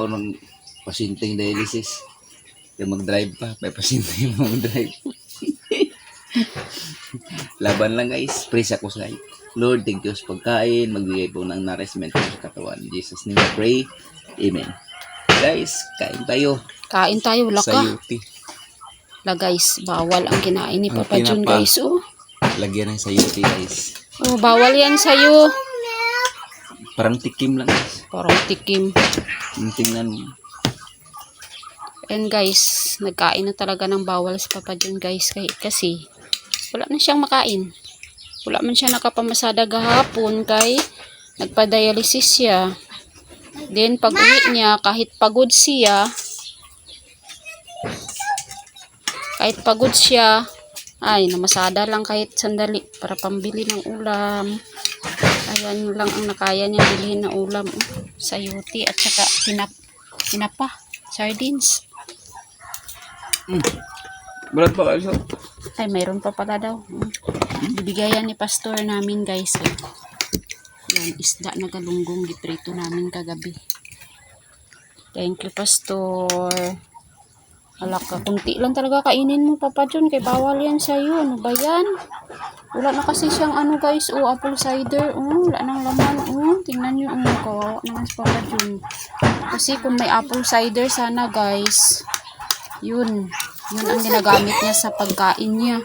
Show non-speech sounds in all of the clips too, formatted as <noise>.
ako ng pasyenteng dialysis. Kaya mag-drive pa. May pasyente yung mag-drive. <laughs> Laban lang guys. Praise ako sa Lord, thank you sa pagkain. Magbigay po ng nourishment sa katawan. In Jesus name pray. Amen. Guys, kain tayo. Kain tayo, wala ka. La guys, bawal ang kinain ni Papa Jun tinapa. guys. Oh. Lagyan ng sa UT guys. oh, bawal yan sa'yo. Parang tikim lang guys. Parang tikim. Yung Tingnan mo. And guys, nagkain na talaga ng bawal si Papa Jun guys. Kasi, wala na siyang makain. Wala man siya nakapamasada gahapon kay nagpa-dialysis siya. Then, pag uwi niya, kahit pagod siya, kahit pagod siya, ay, namasada lang kahit sandali para pambili ng ulam. Ayan lang ang nakaya niya bilhin na ulam oh, sa yuti at saka tinap, tinapa, sardines. Berat pa kayo. Ay, mayroon pa pala daw. Mm. Bibigayan ni pastor namin, guys. Eh. Yan, isda na galunggong giprito namin kagabi. Thank you, pastor. Alak ka, kunti lang talaga kainin mo, Papa John, kay bawal yan sa'yo. Ano ba yan? Wala na kasi siyang ano, guys, oh, apple cider. Oh, wala nang laman. Oh, tingnan nyo, oh, kawawa naman si Papa John. Kasi kung may apple cider sana, guys, yun. Yun ang ginagamit niya sa pagkain niya.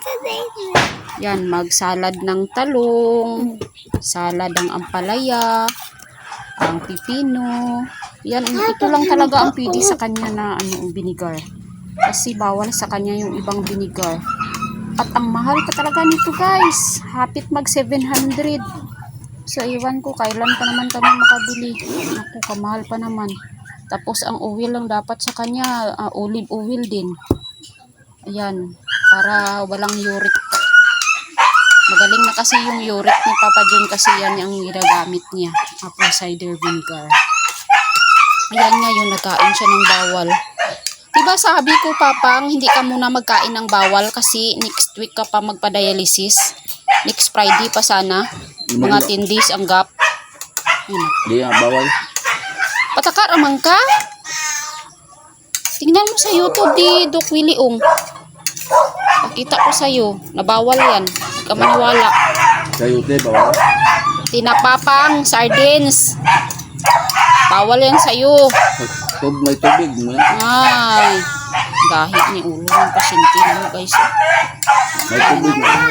Yan, magsalad ng talong, salad ng ampalaya, ang pipino. Yan, ito lang talaga ang pwede sa kanya na ano, vinegar. Kasi bawal sa kanya yung ibang vinegar. At ang mahal pa talaga nito guys. Hapit mag 700. So, iwan ko kailan pa naman kami makabili. Ako, kamahal pa naman. Tapos, ang oil lang dapat sa kanya, ah, olive oil din. Ayan, para walang uric. Magaling na kasi yung uric ni Papa John kasi yan yung ginagamit niya. Apple cider vinegar. Ayan nga yung nagkain siya ng bawal. Diba sabi ko, Papang, hindi ka muna magkain ng bawal kasi next week ka pa magpa-dialysis. Next Friday pa sana. Mga 10 days ang gap. Hindi nga, bawal. Pataka ramang ka? Tingnan mo sa YouTube di Doc Willie Ong. Pakita ko sa'yo. Nabawal yan. Huwag ka maniwala. Sa UT, bawal. Tinapapang, sardines. Bawal yan sa'yo. Tub, may tubig mo. Ay, gahit ni ulo ng pasyente mo guys. May tubig mo.